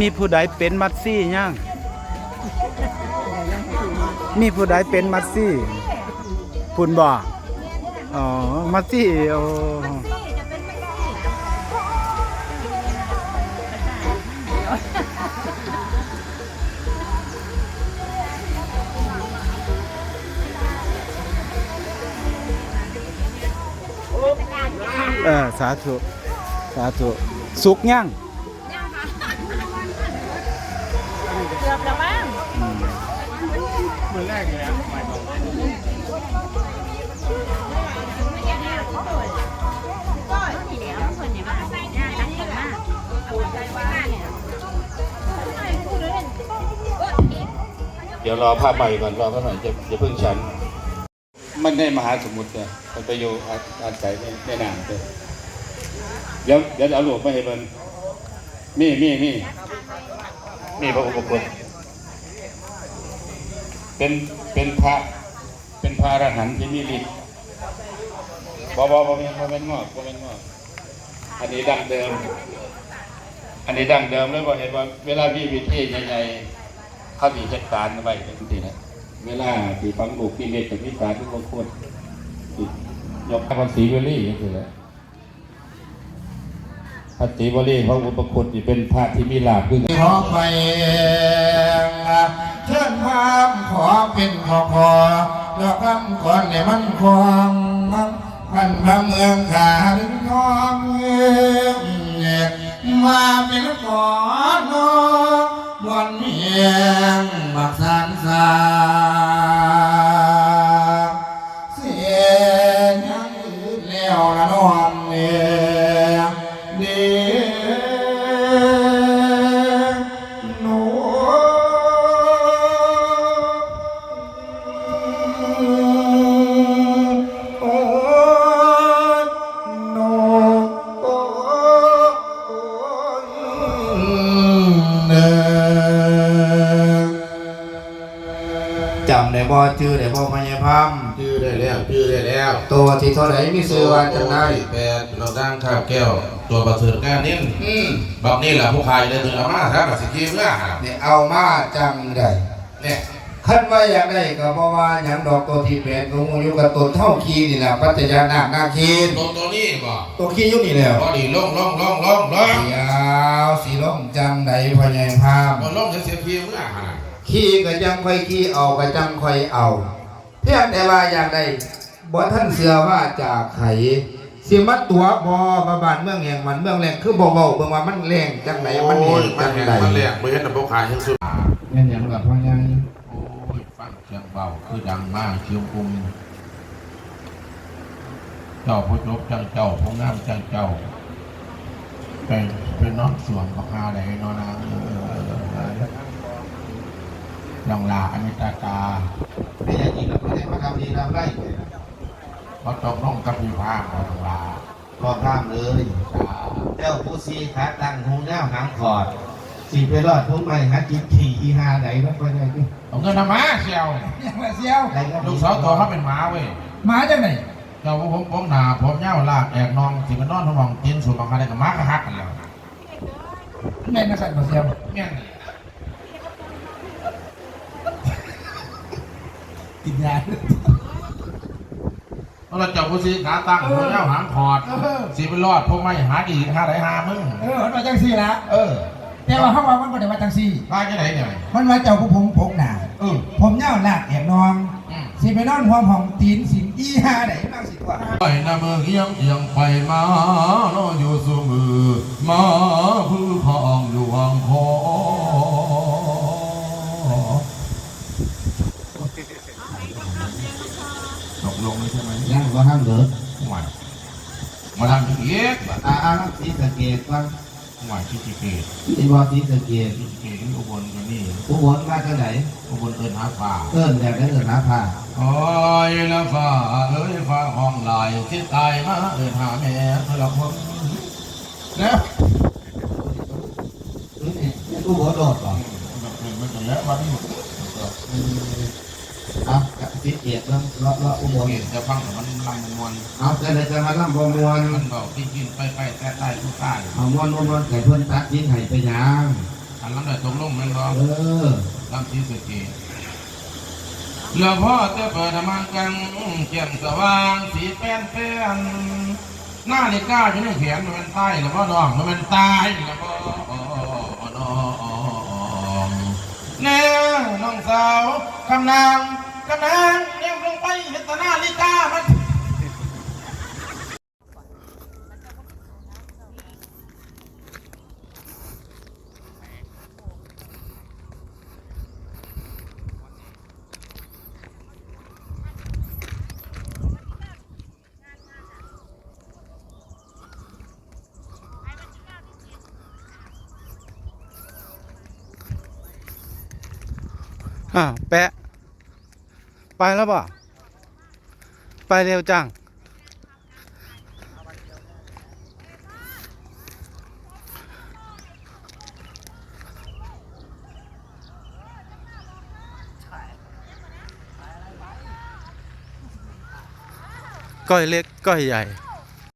มีผู้ใดเป็นมัดซี่ย่างมีผู้ใดเป็นมัดซี่คุณบ่อ๋อ มัดซี่โอ้เออสาธุ สาธุ สุกย่าง มือแรกเลยอะก็ทีเดียวคนเนี่ยว่าย่าตั้งกันมากปูใจว่าเนี่ยเดี๋ยวรอภาพใหม่ก่อนรอภาพใหม่จะจะเพิ่งฉัน มันได้มหาสมุทรเนี่ยมันไปอยู่อาศัยในในน้ำเลยเดี๋ยวเดี๋ยวเอาหลวงมาให้มันมีมีมีมีพระอุปคุฎ เป็นเป็นพระเป็นพระอรหันต์ที่มีฤทธิ์บ่บ่บ่เป็นบ่เป็นงอกบ่เป็นงอกอันนี้ดั้งเดิม อันนี้ดั้งเดิมแล้วก็เห็นว่า เวลาพี่วิธีใหญ่ๆเขามีจัดการไว้เป็นทีนะเวลาที่ฟังลูกที่เล็กกับพิการทุกคนยกพระศรีวลีอย่างนี้แหละ พระศรีวลีพระอุปคุฎนี่เป็นพระที่มีลาภคือขอไปเชิญพามขอเป็นขอขอดอกคำก่อนในมันคลองพันพระเมืองขาดึงทองมาเป็นขอนอบนเมียงบักสานสา เดีหนูโอ้หนูโอเด้อจำได้บ่ชื่อได้บ่พญาพัม อได้แล้วชื่อได้แล้วตัวที่เท่าไหร่มีชื่อว่าจังได๋แปดเราดังข้าวแก้ว ตัวประเสริฐก้านิ่นอืมบอกนี่แหละผู้ขายเลยถึงเอามาครับกับสิกีเมื่อหานี่เอามาจังได๋เนี่ยคันว่าอยากได้ก็เพราะว่าหยังดอกตัวที่เป็นของอยู่กับตัวเท่าคีนี่ล่ะปัจจยานาคนาคีนตัวตัวนี้บ่ตัวคีอยู่นี่แล้วพอดีล่องล่องล่องล่องล่องเดี๋ยวสิลงจังได๋พญาพัมพอล่องจะเสียกีเมื่อหาขี้ก็จังค่อยขี้เอาก็จังค่อยเอา เพียงแต่ว่าอยากได้ บ่ท่านเสือว่าจากไขสิมาตัวบ่มาบ้านเมืองแห่งมันเมืองแรงคือบ่เว้าเบิ่งว่ามันแรงจังไหนมันแห้งมัจันงแหงไดมันแหลกไม่เห็นแต่ผู้ขายทั้งสุดแม่นหยังล่ะพ่อใหญ่โอ้ยฟังเสียงเบาคือดังมากเชียวกรุงเจ้าผู้จบจังเจ้าผู้งามจังเจ้าเป็นเป็นน้องสวนของอาใดนอนนางเออลองลาอมิตาตาไม่อยากกินแล้วบ่ได้มาทำดีทำไร เขาตกลงกับพี่พาของลองลาขอข้ามเลยเจ้าผู้ซีขาตั้งหงยาวหางขอดสีไปรอดทุ่งไม้หาจิตขี่อีหาใดมันบ่ได้ดิเอาเงินทำมาเชียวมาเสียวใดก็ลูกสาวตัวเขาเป็นหมาเว้ยมาจังไหนเจ้าผมผมหนาผมเน่าลากแอกนองสิมันนอนทมองกินสูบบางอะไรกับหมากระหักกันแล้วแม่นมาสั่นมาเสียวแม่งติดยา เราเจ้าผู้ซีขาตั้งหัวเน่าหางคอดสีไปรอดพวกไม่หาดีหาไหนหามึงเออมันมาจังซี่ละเออ แต่ว่าเขาว่ามันบ่ได้มาจังซี่มาที่ไหนเนี่ยมันว่าเจ้าผู้ผมพกหนาเออผมเหย้าลากแอบนองอืมสิไปนอนหัวห้องตีนสินอีหาไหนบ้างสิกว่าไปนาเมืองเอียงเอียงไปมาโนอยู่สูมือมาพื้พองหลวงคอตกลงเลยใช่ไหม ยังบ่ทำเหรอหวยมาทำที่เอกแบบอ่าอ่าสีสะเกตว่าหวยที่ที่เกตสีบ่สีสะเกตที่เกตที่อุบลกันนี่ผู้บนมาจังไหนอุบลเอินหาป่าเอิ้นแบบนั้นเอิ้นหาผ้าโอ้ยละฟ้าเอ้ยฟ้าห้องลายที่ตายมาเอินหาแม่เธอละคนแล้วหรือนี่ผู้บนโดดบ่มันเป็นมันเป็นแล้ววันนี้ เอาสีสิบเอ็ดแล้วเลาะเลาะอุโบสถเห็นจะฟังแต่มันลำมวนเอาแต่ละจะมาล่ำบมวนมันบอกที่กินไปไปแต่ใต้ทุกใต้เอามวนมวนมวนไก่เพื่อนตัดทิ้งไห้ไปยังอันนั้นแต่ตรงลงมันบอกเออลำที่สุดเกเหลือพ่อจะเปิดมังกังเจียมสว่างสีแป้นเป้นหน้าฬิกาอยู่ในแขนมันใต้หรือว่าน้องมันตายหรือว่อเน่น้องสาวกำนางกำนางเลี้ยงลงไปเห็นแต่หน้าฬิกามัน อะแปะ ไปแล้วบ่ะไปเร็วจัง ก้อยเล็ก ก้อยใหญ่